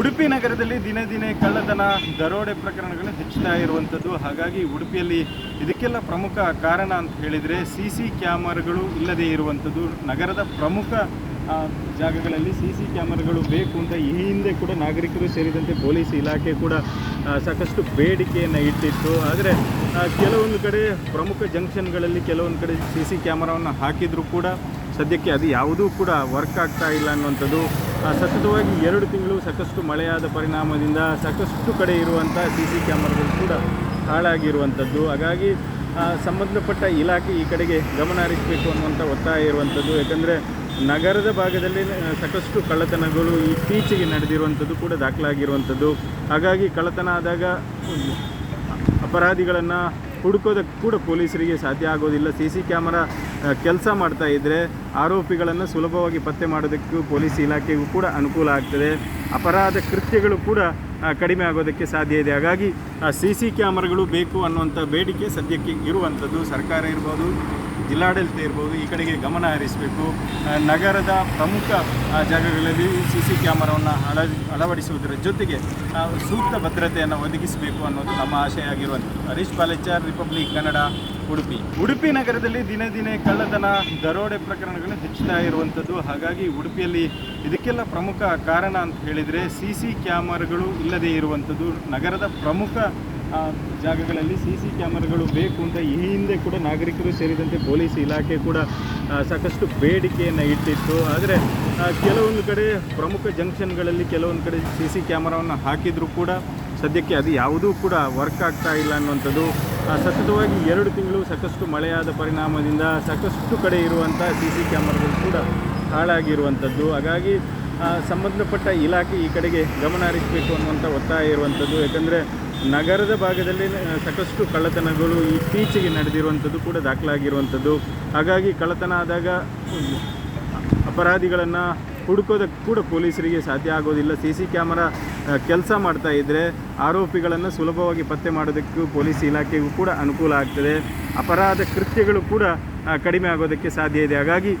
ಉಡುಪಿ ನಗರದಲ್ಲಿ ದಿನೇ ದಿನೇ ಕಳ್ಳತನ, ದರೋಡೆ ಪ್ರಕರಣಗಳು ಹೆಚ್ಚುತ್ತಾ ಇರುವಂಥದ್ದು. ಹಾಗಾಗಿ ಉಡುಪಿಯಲ್ಲಿ ಇದಕ್ಕೆಲ್ಲ ಪ್ರಮುಖ ಕಾರಣ ಅಂತ ಹೇಳಿದರೆ ಸಿ ಸಿ ಕ್ಯಾಮರಾಗಳು ಇಲ್ಲದೇ ಇರುವಂಥದ್ದು. ನಗರದ ಪ್ರಮುಖ ಜಾಗಗಳಲ್ಲಿ ಸಿ ಸಿ ಕ್ಯಾಮರಾಗಳು ಬೇಕು ಅಂತ ಈ ಹಿಂದೆ ಕೂಡ ನಾಗರಿಕರು ಸೇರಿದಂತೆ ಪೊಲೀಸ್ ಇಲಾಖೆ ಕೂಡ ಸಾಕಷ್ಟು ಬೇಡಿಕೆಯನ್ನು ಇಟ್ಟಿತ್ತು. ಆದರೆ ಕೆಲವೊಂದು ಕಡೆ ಪ್ರಮುಖ ಜಂಕ್ಷನ್ಗಳಲ್ಲಿ ಕೆಲವೊಂದು ಕಡೆ ಸಿ ಸಿ ಕ್ಯಾಮರಾವನ್ನು ಹಾಕಿದರೂ ಕೂಡ ಸದ್ಯಕ್ಕೆ ಅದು ಯಾವುದೂ ಕೂಡ ವರ್ಕ್ ಆಗ್ತಾ ಇಲ್ಲ ಅನ್ನುವಂಥದ್ದು. ಸತತವಾಗಿ ಎರಡು ತಿಂಗಳು ಸಾಕಷ್ಟು ಮಳೆಯಾದ ಪರಿಣಾಮದಿಂದ ಸಾಕಷ್ಟು ಕಡೆ ಇರುವಂಥ ಸಿ ಸಿ ಕ್ಯಾಮರಾಗಳು ಕೂಡ ಹಾಳಾಗಿರುವಂಥದ್ದು. ಹಾಗಾಗಿ ಸಂಬಂಧಪಟ್ಟ ಇಲಾಖೆ ಈ ಕಡೆಗೆ ಗಮನ ಹರಿಸಬೇಕು ಅನ್ನುವಂಥ ಒತ್ತಾಯ ಇರುವಂಥದ್ದು. ಯಾಕಂದರೆ, ನಗರದ ಭಾಗದಲ್ಲಿ ಸಾಕಷ್ಟು ಕಳ್ಳತನಗಳು ಇತ್ತೀಚೆಗೆ ನಡೆದಿರುವಂಥದ್ದು ಕೂಡ ದಾಖಲಾಗಿರುವಂಥದ್ದು. ಹಾಗಾಗಿ, ಕಳ್ಳತನ ಆದಾಗ ಅಪರಾಧಿಗಳನ್ನು ಹುಡುಕೋದಕ್ಕೆ ಕೂಡ ಪೊಲೀಸರಿಗೆ ಸಾಧ್ಯ ಆಗೋದಿಲ್ಲ. ಸಿ ಸಿ ಕ್ಯಾಮರಾ ಕೆಲಸ ಮಾಡ್ತಾ ಇದ್ದರೆ ಆರೋಪಿಗಳನ್ನು ಸುಲಭವಾಗಿ ಪತ್ತೆ ಮಾಡೋದಕ್ಕೂ ಪೊಲೀಸ್ ಇಲಾಖೆಗೂ ಕೂಡ ಅನುಕೂಲ ಆಗ್ತದೆ. ಅಪರಾಧ ಕೃತ್ಯಗಳು ಕೂಡ ಕಡಿಮೆ ಆಗೋದಕ್ಕೆ ಸಾಧ್ಯ ಇದೆ. ಹಾಗಾಗಿ ಸಿ ಸಿ ಕ್ಯಾಮರಾಗಳು ಬೇಕು ಅನ್ನುವಂಥ ಬೇಡಿಕೆ ಸದ್ಯಕ್ಕೆ ಇರುವಂಥದ್ದು ಸರ್ಕಾರ ಇರ್ಬೋದು. ಜಿಲ್ಲಾಡಳಿತ ಇರ್ಬೋದು, ಈ ಕಡೆಗೆ ಗಮನ ಹರಿಸಬೇಕು. ನಗರದ ಪ್ರಮುಖ ಜಾಗಗಳಲ್ಲಿ ಸಿ ಸಿ ಕ್ಯಾಮರಾವನ್ನು ಅಳ, ಅಳವಡಿಸುವುದರ ಜೊತೆಗೆ ಸೂಕ್ತ ಭದ್ರತೆಯನ್ನು ಒದಗಿಸಬೇಕು ಅನ್ನೋದು ನಮ್ಮ ಆಶಯ ಹರೀಶ್ ಪಾಲೇಚಾರ್ ರಿಪಬ್ಲಿಕ್ ಕನ್ನಡ ಉಡುಪಿ. ಉಡುಪಿ ನಗರದಲ್ಲಿ ದಿನೇ ದಿನೇ ಕಳ್ಳತನ, ದರೋಡೆ ಪ್ರಕರಣಗಳು ಹೆಚ್ಚುತ್ತಾ ಇರುವಂಥದ್ದು. ಹಾಗಾಗಿ ಉಡುಪಿಯಲ್ಲಿ ಇದಕ್ಕೆಲ್ಲ ಪ್ರಮುಖ ಕಾರಣ ಅಂತ ಹೇಳಿದರೆ, ಸಿ ಸಿ ಕ್ಯಾಮರಾಗಳು ಇಲ್ಲದೇ ಇರುವಂಥದ್ದು. ನಗರದ ಪ್ರಮುಖ ಆ, ಜಾಗಗಳಲ್ಲಿ ಸಿ ಸಿ ಕ್ಯಾಮರಾಗಳು ಬೇಕು ಅಂತ ಈ ಹಿಂದೆ ಕೂಡ ನಾಗರಿಕರು ಸೇರಿದಂತೆ ಪೊಲೀಸ್ ಇಲಾಖೆ ಕೂಡ ಸಾಕಷ್ಟು ಬೇಡಿಕೆಯನ್ನು ಇಟ್ಟಿತ್ತು. ಆದರೆ ಕೆಲವೊಂದು ಕಡೆ ಪ್ರಮುಖ ಜಂಕ್ಷನ್ಗಳಲ್ಲಿ ಕೆಲವೊಂದು ಕಡೆ ಸಿ ಸಿ ಕ್ಯಾಮರಾವನ್ನು ಹಾಕಿದರೂ ಕೂಡ ಸದ್ಯಕ್ಕೆ ಅದು ಯಾವುದೂ ಕೂಡ ವರ್ಕ್ ಆಗ್ತಾ ಇಲ್ಲ ಅನ್ನುವಂಥದ್ದು. ಸತತವಾಗಿ ಎರಡು ತಿಂಗಳು ಸಾಕಷ್ಟು ಮಳೆಯಾದ ಪರಿಣಾಮದಿಂದ ಸಾಕಷ್ಟು ಕಡೆ ಇರುವಂಥ ಸಿ ಸಿ ಕ್ಯಾಮರಾಗಳು ಕೂಡ ಹಾಳಾಗಿರುವಂಥದ್ದು. ಹಾಗಾಗಿ ಸಂಬಂಧಪಟ್ಟ ಇಲಾಖೆ ಈ ಕಡೆಗೆ ಗಮನ ಹರಿಸಬೇಕು ಅನ್ನುವಂಥ ಒತ್ತಾಯ ಇರುವಂಥದ್ದು. ಯಾಕಂದರೆ ನಗರದ ಭಾಗದಲ್ಲಿ ಸಾಕಷ್ಟು ಕಳ್ಳತನಗಳು ಇತ್ತೀಚೆಗೆ ನಡೆದಿರುವಂಥದ್ದು ಕೂಡ ದಾಖಲಾಗಿರುವಂಥದ್ದು. ಹಾಗಾಗಿ ಕಳ್ಳತನ ಆದಾಗ ಅಪರಾಧಿಗಳನ್ನು ಹುಡುಕೋದಕ್ಕೆ ಕೂಡ ಪೊಲೀಸರಿಗೆ ಸಾಧ್ಯ ಆಗೋದಿಲ್ಲ. ಸಿ ಸಿ ಕ್ಯಾಮರಾ ಕೆಲಸ ಮಾಡ್ತಾ ಇದ್ದರೆ ಆರೋಪಿಗಳನ್ನು ಸುಲಭವಾಗಿ ಪತ್ತೆ ಮಾಡೋದಕ್ಕೂ ಪೊಲೀಸ್ ಇಲಾಖೆಗೂ ಕೂಡ ಅನುಕೂಲ ಆಗ್ತದೆ. ಅಪರಾಧ ಕೃತ್ಯಗಳು ಕೂಡ ಕಡಿಮೆ ಆಗೋದಕ್ಕೆ ಸಾಧ್ಯ ಇದೆ. ಹಾಗಾಗಿ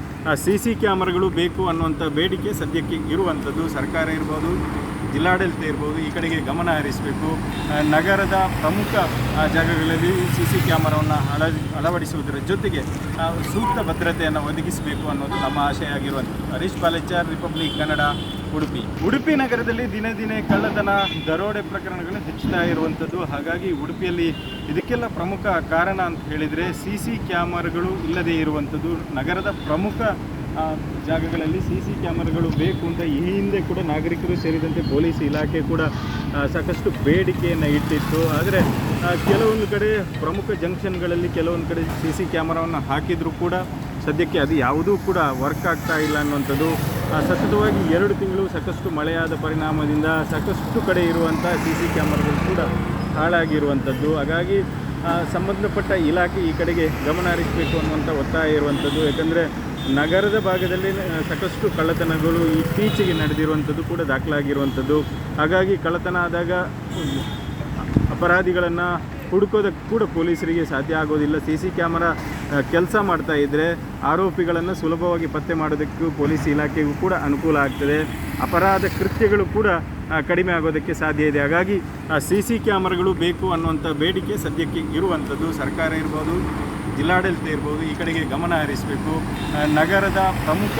ಸಿ ಸಿ ಕ್ಯಾಮರಾಗಳು ಬೇಕು ಅನ್ನುವಂಥ ಬೇಡಿಕೆ ಸದ್ಯಕ್ಕೆ ಇರುವಂಥದ್ದು. ಸರ್ಕಾರ ಇರ್ಬೋದು ಜಿಲ್ಲಾಡಳಿತ ಇರ್ಬೋದು, ಈ ಕಡೆಗೆ ಗಮನ ಹರಿಸಬೇಕು. ನಗರದ ಪ್ರಮುಖ ಜಾಗಗಳಲ್ಲಿ ಸಿ ಸಿ ಕ್ಯಾಮರಾವನ್ನು ಅಳ, ಅಳವಡಿಸುವುದರ ಜೊತೆಗೆ ಸೂಕ್ತ ಭದ್ರತೆಯನ್ನು ಒದಗಿಸಬೇಕು ಅನ್ನೋದು ನಮ್ಮ ಆಶಯ ಹರೀಶ್ ಪಾಲೇಚಾರ್ ರಿಪಬ್ಲಿಕ್ ಕನ್ನಡ ಉಡುಪಿ. ಉಡುಪಿ ನಗರದಲ್ಲಿ ದಿನೇ ದಿನೇ ಕಳ್ಳತನ, ದರೋಡೆ ಪ್ರಕರಣಗಳು ಹೆಚ್ಚುತ್ತಾ ಇರುವಂಥದ್ದು. ಹಾಗಾಗಿ ಉಡುಪಿಯಲ್ಲಿ ಇದಕ್ಕೆಲ್ಲ ಪ್ರಮುಖ ಕಾರಣ ಅಂತ ಹೇಳಿದರೆ ಸಿ ಸಿ ಕ್ಯಾಮರಾಗಳು ಇಲ್ಲದೇ ಇರುವಂಥದ್ದು. ನಗರದ ಪ್ರಮುಖ ಜಾಗಗಳಲ್ಲಿ ಸಿ ಸಿ ಕ್ಯಾಮರಾಗಳು ಬೇಕು ಅಂತ ಈ ಹಿಂದೆ ಕೂಡ ನಾಗರಿಕರು ಸೇರಿದಂತೆ ಪೊಲೀಸ್ ಇಲಾಖೆ ಕೂಡ ಸಾಕಷ್ಟು ಬೇಡಿಕೆಯನ್ನು ಇಟ್ಟಿತ್ತು. ಆದರೆ ಕೆಲವೊಂದು ಕಡೆ ಪ್ರಮುಖ ಜಂಕ್ಷನ್ಗಳಲ್ಲಿ ಕೆಲವೊಂದು ಕಡೆ ಸಿ ಸಿ ಕ್ಯಾಮರಾವನ್ನು ಹಾಕಿದರೂ ಕೂಡ ಸದ್ಯಕ್ಕೆ ಅದು ಯಾವುದೂ ಕೂಡ ವರ್ಕ್ ಆಗ್ತಾ ಇಲ್ಲ ಅನ್ನುವಂಥದ್ದು ಸತತವಾಗಿ ಎರಡು ತಿಂಗಳು ಸಾಕಷ್ಟು ಮಳೆಯಾದ ಪರಿಣಾಮದಿಂದ ಸಾಕಷ್ಟು ಕಡೆ ಇರುವಂಥ ಸಿ ಸಿ ಕ್ಯಾಮರಾಗಳು ಕೂಡ ಹಾಳಾಗಿರುವಂಥದ್ದು. ಹಾಗಾಗಿ ಸಂಬಂಧಪಟ್ಟ ಇಲಾಖೆ ಈ ಕಡೆಗೆ ಗಮನ ಹರಿಸಬೇಕು ಅನ್ನುವಂಥ ಒತ್ತಾಯ ಇರುವಂಥದ್ದು. ಯಾಕಂದರೆ ನಗರದ ಭಾಗದಲ್ಲಿ ಸಾಕಷ್ಟು ಕಳ್ಳತನಗಳು ಇತ್ತೀಚೆಗೆ ನಡೆದಿರುವಂಥದ್ದು ಕೂಡ ದಾಖಲಾಗಿರುವಂಥದ್ದು. ಹಾಗಾಗಿ ಕಳ್ಳತನ ಆದಾಗ ಅಪರಾಧಿಗಳನ್ನು ಹುಡುಕೋದಕ್ಕೆ ಕೂಡ ಪೊಲೀಸರಿಗೆ ಸಾಧ್ಯ ಆಗೋದಿಲ್ಲ. ಸಿ ಸಿ ಕ್ಯಾಮರಾ ಕೆಲಸ ಮಾಡ್ತಾ ಇದ್ದರೆ ಆರೋಪಿಗಳನ್ನು ಸುಲಭವಾಗಿ ಪತ್ತೆ ಮಾಡೋದಕ್ಕೂ ಪೊಲೀಸ್ ಇಲಾಖೆಗೂ ಕೂಡ ಅನುಕೂಲ ಆಗ್ತದೆ. ಅಪರಾಧ ಕೃತ್ಯಗಳು ಕೂಡ ಕಡಿಮೆ ಆಗೋದಕ್ಕೆ ಸಾಧ್ಯ ಇದೆ. ಹಾಗಾಗಿ ಸಿ ಸಿ ಕ್ಯಾಮರಾಗಳು ಬೇಕು ಅನ್ನುವಂಥ ಬೇಡಿಕೆ ಸದ್ಯಕ್ಕೆ ಇರುವಂಥದ್ದು. ಸರ್ಕಾರ ಇರ್ಬೋದು ಜಿಲ್ಲಾಡಳಿತ ಇರ್ಬೋದು, ಈ ಕಡೆಗೆ ಗಮನ ಹರಿಸಬೇಕು. ನಗರದ ಪ್ರಮುಖ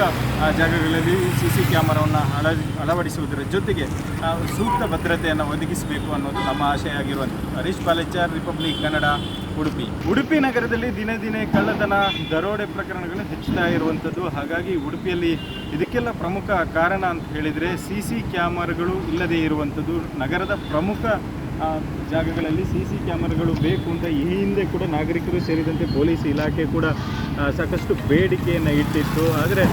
ಜಾಗಗಳಲ್ಲಿ ಸಿ ಸಿ ಕ್ಯಾಮರಾವನ್ನು ಅಳ, ಅಳವಡಿಸುವುದರ ಜೊತೆಗೆ ಸೂಕ್ತ ಭದ್ರತೆಯನ್ನು ಒದಗಿಸಬೇಕು ಅನ್ನೋದು ನಮ್ಮ ಆಶಯ ಆಗಿರುವಂಥದ್ದು. ಹರೀಶ್ ಪಾಲೇಚಾರ್ ರಿಪಬ್ಲಿಕ್ ಕನ್ನಡ, ಉಡುಪಿ. ಉಡುಪಿ ನಗರದಲ್ಲಿ ದಿನೇ ದಿನೇ ಕಳ್ಳತನ, ದರೋಡೆ ಪ್ರಕರಣಗಳು ಹೆಚ್ಚುತ್ತಾ ಇರುವಂಥದ್ದು. ಹಾಗಾಗಿ ಉಡುಪಿಯಲ್ಲಿ ಇದಕ್ಕೆಲ್ಲ ಪ್ರಮುಖ ಕಾರಣ ಅಂತ ಹೇಳಿದರೆ ಸಿ ಸಿ ಕ್ಯಾಮರಾಗಳು ಇಲ್ಲದೇ ಇರುವಂಥದ್ದು. ನಗರದ ಪ್ರಮುಖ ಜಾಗಗಳಲ್ಲಿ ಸಿ ಸಿ ಕ್ಯಾಮರಾಗಳು ಬೇಕು ಅಂತ ಈ ಹಿಂದೆ ಕೂಡ ನಾಗರಿಕರು ಸೇರಿದಂತೆ ಪೊಲೀಸ್ ಇಲಾಖೆ ಕೂಡ ಸಾಕಷ್ಟು ಬೇಡಿಕೆಯನ್ನು ಇಟ್ಟಿತ್ತು. ಆದರೆ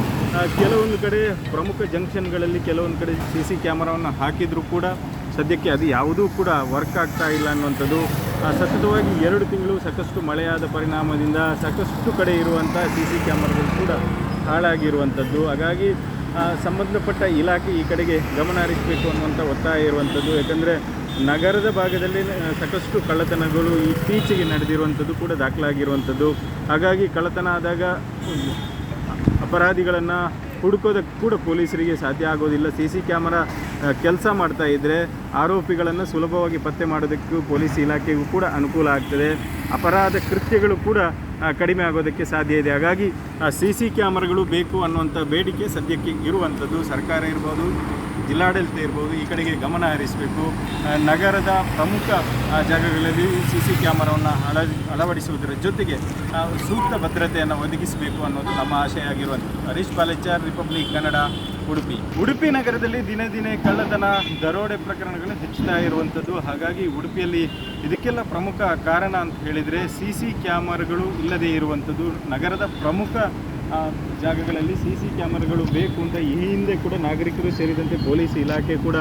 ಕೆಲವೊಂದು ಕಡೆ ಪ್ರಮುಖ ಜಂಕ್ಷನ್ಗಳಲ್ಲಿ ಕೆಲವೊಂದು ಕಡೆ ಸಿ ಸಿ ಕ್ಯಾಮರಾವನ್ನು ಹಾಕಿದರೂ ಕೂಡ ಸದ್ಯಕ್ಕೆ ಅದು ಯಾವುದೂ ಕೂಡ ವರ್ಕ್ ಆಗ್ತಾ ಇಲ್ಲ ಅನ್ನುವಂಥದ್ದು. ಸತತವಾಗಿ ಎರಡು ತಿಂಗಳು ಸಾಕಷ್ಟು ಮಳೆಯಾದ ಪರಿಣಾಮದಿಂದ ಸಾಕಷ್ಟು ಕಡೆ ಇರುವಂಥ ಸಿ ಸಿ ಕ್ಯಾಮರಾಗಳು ಕೂಡ ಹಾಳಾಗಿರುವಂಥದ್ದು. ಹಾಗಾಗಿ ಸಂಬಂಧಪಟ್ಟ ಇಲಾಖೆ ಈ ಕಡೆಗೆ ಗಮನ ಹರಿಸಬೇಕು ಅನ್ನುವಂಥ ಒತ್ತಾಯ ಇರುವಂಥದ್ದು. ಯಾಕಂದರೆ ನಗರದ ಭಾಗದಲ್ಲಿ ಸಾಕಷ್ಟು ಕಳ್ಳತನಗಳು ಇತ್ತೀಚೆಗೆ ನಡೆದಿರುವಂಥದ್ದು ಕೂಡ ದಾಖಲಾಗಿರುವಂಥದ್ದು. ಹಾಗಾಗಿ ಕಳ್ಳತನ ಆದಾಗ ಅಪರಾಧಿಗಳನ್ನು ಹುಡುಕೋದಕ್ಕೆ ಕೂಡ ಪೊಲೀಸರಿಗೆ ಸಾಧ್ಯ ಆಗೋದಿಲ್ಲ. ಸಿ ಸಿ ಕ್ಯಾಮರಾ ಕೆಲಸ ಮಾಡ್ತಾ ಇದ್ದರೆ ಆರೋಪಿಗಳನ್ನು ಸುಲಭವಾಗಿ ಪತ್ತೆ ಮಾಡೋದಕ್ಕೂ ಪೊಲೀಸ್ ಇಲಾಖೆಗೂ ಕೂಡ ಅನುಕೂಲ ಆಗ್ತದೆ. ಅಪರಾಧ ಕೃತ್ಯಗಳು ಕೂಡ ಕಡಿಮೆ ಆಗೋದಕ್ಕೆ ಸಾಧ್ಯ ಇದೆ. ಹಾಗಾಗಿ ಸಿ ಸಿ ಕ್ಯಾಮರಾಗಳು ಬೇಕು ಅನ್ನುವಂಥ ಬೇಡಿಕೆ ಸದ್ಯಕ್ಕೆ ಇರುವಂಥದ್ದು. ಸರ್ಕಾರ ಇರ್ಬೋದು ಜಿಲ್ಲಾಡಳಿತ ಇರ್ಬೋದು, ಈ ಕಡೆಗೆ ಗಮನ ಹರಿಸಬೇಕು. ನಗರದ ಪ್ರಮುಖ ಜಾಗಗಳಲ್ಲಿ ಸಿ ಸಿ ಕ್ಯಾಮರಾವನ್ನು ಅಳ, ಅಳವಡಿಸುವುದರ ಜೊತೆಗೆ ಸೂಕ್ತ ಭದ್ರತೆಯನ್ನು ಒದಗಿಸಬೇಕು ಅನ್ನೋದು ನಮ್ಮ ಆಶಯ ಹರೀಶ್ ಪಾಲೇಚಾರ್ ರಿಪಬ್ಲಿಕ್ ಕನ್ನಡ ಉಡುಪಿ. ಉಡುಪಿ ನಗರದಲ್ಲಿ ದಿನೇ ದಿನೇ ಕಳ್ಳತನ, ದರೋಡೆ ಪ್ರಕರಣಗಳು ಹೆಚ್ಚುತ್ತಾ ಇರುವಂಥದ್ದು. ಹಾಗಾಗಿ ಉಡುಪಿಯಲ್ಲಿ ಇದಕ್ಕೆಲ್ಲ ಪ್ರಮುಖ ಕಾರಣ ಅಂತ ಹೇಳಿದರೆ ಸಿ ಸಿ ಕ್ಯಾಮರಾಗಳು ಇಲ್ಲದೇ ಇರುವಂಥದ್ದು. ನಗರದ ಪ್ರಮುಖ ಆ, ಜಾಗಗಳಲ್ಲಿ ಸಿ ಸಿ ಕ್ಯಾಮರಾಗಳು ಬೇಕು ಅಂತ ಈ ಹಿಂದೆ ಕೂಡ ನಾಗರಿಕರು ಸೇರಿದಂತೆ ಪೊಲೀಸ್ ಇಲಾಖೆ ಕೂಡ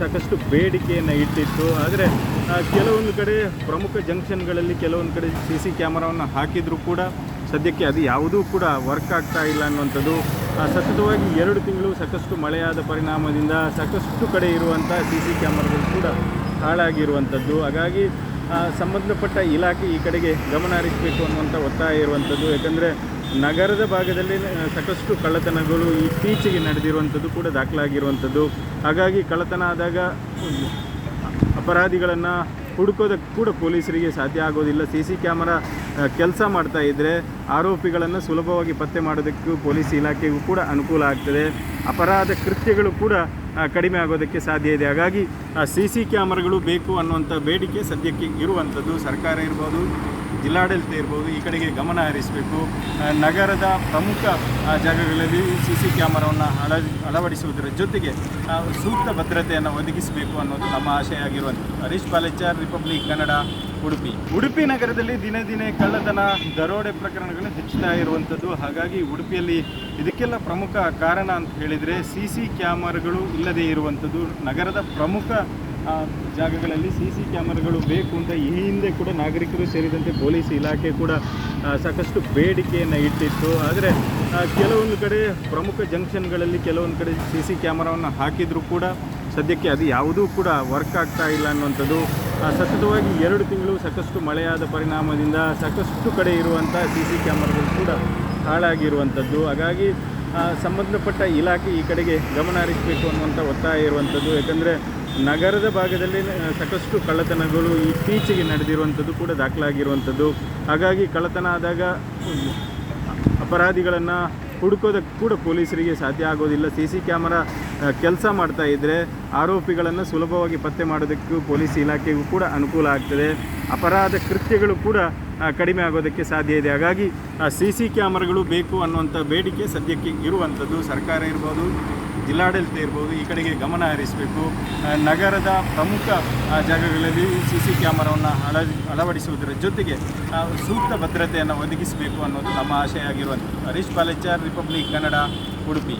ಸಾಕಷ್ಟು ಬೇಡಿಕೆಯನ್ನು ಇಟ್ಟಿತ್ತು. ಆದರೆ ಕೆಲವೊಂದು ಕಡೆ ಪ್ರಮುಖ ಜಂಕ್ಷನ್ಗಳಲ್ಲಿ ಕೆಲವೊಂದು ಕಡೆ ಸಿ ಸಿ ಕ್ಯಾಮರಾವನ್ನು ಹಾಕಿದರೂ ಕೂಡ ಸದ್ಯಕ್ಕೆ ಅದು ಯಾವುದೂ ಕೂಡ ವರ್ಕ್ ಆಗ್ತಾ ಇಲ್ಲ ಅನ್ನುವಂಥದ್ದು ಸತತವಾಗಿ ಎರಡು ತಿಂಗಳು ಸಾಕಷ್ಟು ಮಳೆಯಾದ ಪರಿಣಾಮದಿಂದ ಸಾಕಷ್ಟು ಕಡೆ ಇರುವಂಥ ಸಿ ಸಿ ಕ್ಯಾಮರಾಗಳು ಕೂಡ ಹಾಳಾಗಿರುವಂಥದ್ದು. ಹಾಗಾಗಿ ಸಂಬಂಧಪಟ್ಟ ಇಲಾಖೆ ಈ ಕಡೆಗೆ ಗಮನ ಹರಿಸಬೇಕು ಅನ್ನುವಂಥ ಒತ್ತಾಯ ಇರುವಂಥದ್ದು. ಯಾಕಂದರೆ ನಗರದ ಭಾಗದಲ್ಲಿ ಸಾಕಷ್ಟು ಕಳ್ಳತನಗಳು ಇತ್ತೀಚೆಗೆ ನಡೆದಿರುವಂಥದ್ದು ಕೂಡ ದಾಖಲಾಗಿರುವಂಥದ್ದು. ಹಾಗಾಗಿ ಕಳ್ಳತನ ಆದಾಗ ಅಪರಾಧಿಗಳನ್ನು ಹುಡುಕೋದಕ್ಕೆ ಕೂಡ ಪೊಲೀಸರಿಗೆ ಸಾಧ್ಯ ಆಗೋದಿಲ್ಲ. ಸಿ ಸಿ ಕ್ಯಾಮರಾ ಕೆಲಸ ಮಾಡ್ತಾ ಇದ್ದರೆ ಆರೋಪಿಗಳನ್ನು ಸುಲಭವಾಗಿ ಪತ್ತೆ ಮಾಡೋದಕ್ಕೂ ಪೊಲೀಸ್ ಇಲಾಖೆಗೂ ಕೂಡ ಅನುಕೂಲ ಆಗ್ತದೆ. ಅಪರಾಧ ಕೃತ್ಯಗಳು ಕೂಡ ಕಡಿಮೆ ಆಗೋದಕ್ಕೆ ಸಾಧ್ಯ ಇದೆ. ಹಾಗಾಗಿ ಸಿ ಸಿ ಕ್ಯಾಮರಾಗಳು ಬೇಕು ಅನ್ನುವಂಥ ಬೇಡಿಕೆ ಸದ್ಯಕ್ಕೆ ಇರುವಂಥದ್ದು. ಸರ್ಕಾರ ಇರ್ಬೋದು ಜಿಲ್ಲಾಡಳಿತ ಇರ್ಬೋದು, ಈ ಕಡೆಗೆ ಗಮನ ಹರಿಸಬೇಕು. ನಗರದ ಪ್ರಮುಖ ಜಾಗಗಳಲ್ಲಿ ಸಿ ಸಿ ಕ್ಯಾಮರಾವನ್ನು ಅಳ ಅಳವಡಿಸುವುದರ ಜೊತೆಗೆ ಸೂಕ್ತ ಭದ್ರತೆಯನ್ನು ಒದಗಿಸಬೇಕು ಅನ್ನೋದು ನಮ್ಮ ಆಶಯ ಹರೀಶ್ ಪಾಲೇಚಾರ್ ರಿಪಬ್ಲಿಕ್ ಕನ್ನಡ ಉಡುಪಿ. ಉಡುಪಿ ನಗರದಲ್ಲಿ ದಿನೇ ದಿನೇ ಕಳ್ಳತನ, ದರೋಡೆ ಪ್ರಕರಣಗಳು ಹೆಚ್ಚುತ್ತಾ ಇರುವಂಥದ್ದು. ಹಾಗಾಗಿ ಉಡುಪಿಯಲ್ಲಿ ಇದಕ್ಕೆಲ್ಲ ಪ್ರಮುಖ ಕಾರಣ ಅಂತ ಹೇಳಿದರೆ ಸಿ ಸಿ ಕ್ಯಾಮರಾಗಳು ಇಲ್ಲದೇ ಇರುವಂಥದ್ದು. ನಗರದ ಪ್ರಮುಖ ಜಾಗಗಳಲ್ಲಿ ಸಿ ಸಿ ಕ್ಯಾಮರಾಗಳು ಬೇಕು ಅಂತ ಈ ಹಿಂದೆ ಕೂಡ ನಾಗರಿಕರು ಸೇರಿದಂತೆ ಪೊಲೀಸ್ ಇಲಾಖೆ ಕೂಡ ಸಾಕಷ್ಟು ಬೇಡಿಕೆಯನ್ನು ಇಟ್ಟಿತ್ತು. ಆದರೆ ಕೆಲವೊಂದು ಕಡೆ ಪ್ರಮುಖ ಜಂಕ್ಷನ್ಗಳಲ್ಲಿ ಕೆಲವೊಂದು ಕಡೆ ಸಿ ಸಿ ಕ್ಯಾಮರಾವನ್ನು ಹಾಕಿದರೂ ಕೂಡ ಸದ್ಯಕ್ಕೆ ಅದು ಯಾವುದೂ ಕೂಡ ವರ್ಕ್ ಆಗ್ತಾ ಇಲ್ಲ ಅನ್ನುವಂಥದ್ದು. ಸತತವಾಗಿ ಎರಡು ತಿಂಗಳು ಸಾಕಷ್ಟು ಮಳೆಯಾದ ಪರಿಣಾಮದಿಂದ ಸಾಕಷ್ಟು ಕಡೆ ಇರುವಂಥ ಸಿ ಸಿ ಕ್ಯಾಮರಾಗಳು ಕೂಡ ಹಾಳಾಗಿರುವಂಥದ್ದು. ಹಾಗಾಗಿ ಸಂಬಂಧಪಟ್ಟ ಇಲಾಖೆ ಈ ಕಡೆಗೆ ಗಮನ ಹರಿಸಬೇಕು ಅನ್ನುವಂಥ ಒತ್ತಾಯ ಇರುವಂಥದ್ದು. ಯಾಕಂದರೆ ನಗರದ ಭಾಗದಲ್ಲಿ ಸಾಕಷ್ಟು ಕಳ್ಳತನಗಳು ಇತ್ತೀಚೆಗೆ ನಡೆದಿರುವಂಥದ್ದು ಕೂಡ ದಾಖಲಾಗಿರುವಂಥದ್ದು. ಹಾಗಾಗಿ ಕಳ್ಳತನ ಆದಾಗ ಅಪರಾಧಿಗಳನ್ನು ಹುಡುಕೋದಕ್ಕೆ ಕೂಡ ಪೊಲೀಸರಿಗೆ ಸಾಧ್ಯ ಆಗೋದಿಲ್ಲ. ಸಿ ಸಿ ಕ್ಯಾಮರಾ ಕೆಲಸ ಮಾಡ್ತಾ ಇದ್ದರೆ ಆರೋಪಿಗಳನ್ನು ಸುಲಭವಾಗಿ ಪತ್ತೆ ಮಾಡೋದಕ್ಕೂ ಪೊಲೀಸ್ ಇಲಾಖೆಗೂ ಕೂಡ ಅನುಕೂಲ ಆಗ್ತದೆ. ಅಪರಾಧ ಕೃತ್ಯಗಳು ಕೂಡ ಕಡಿಮೆ ಆಗೋದಕ್ಕೆ ಸಾಧ್ಯ ಇದೆ. ಹಾಗಾಗಿ ಸಿ ಸಿ ಕ್ಯಾಮರಾಗಳು ಬೇಕು ಅನ್ನುವಂಥ ಬೇಡಿಕೆ ಸದ್ಯಕ್ಕೆ ಇರುವಂಥದ್ದು. ಸರ್ಕಾರ ಇರ್ಬೋದು ಜಿಲ್ಲಾಡಳಿತ ಇರ್ಬೋದು, ಈ ಕಡೆಗೆ ಗಮನ ಹರಿಸಬೇಕು. ನಗರದ ಪ್ರಮುಖ ಜಾಗಗಳಲ್ಲಿ ಸಿ ಸಿ ಕ್ಯಾಮರಾವನ್ನು ಅಳ ಅಳವಡಿಸುವುದರ ಜೊತೆಗೆ ಸೂಕ್ತ ಭದ್ರತೆಯನ್ನು ಒದಗಿಸಬೇಕು ಅನ್ನೋದು ನಮ್ಮ ಆಶಯ ಆಗಿರುವಂಥದ್ದು ಹರೀಶ್ ಪಾಲೇಚಾರ್ ರಿಪಬ್ಲಿಕ್ ಕನ್ನಡ ಉಡುಪಿ.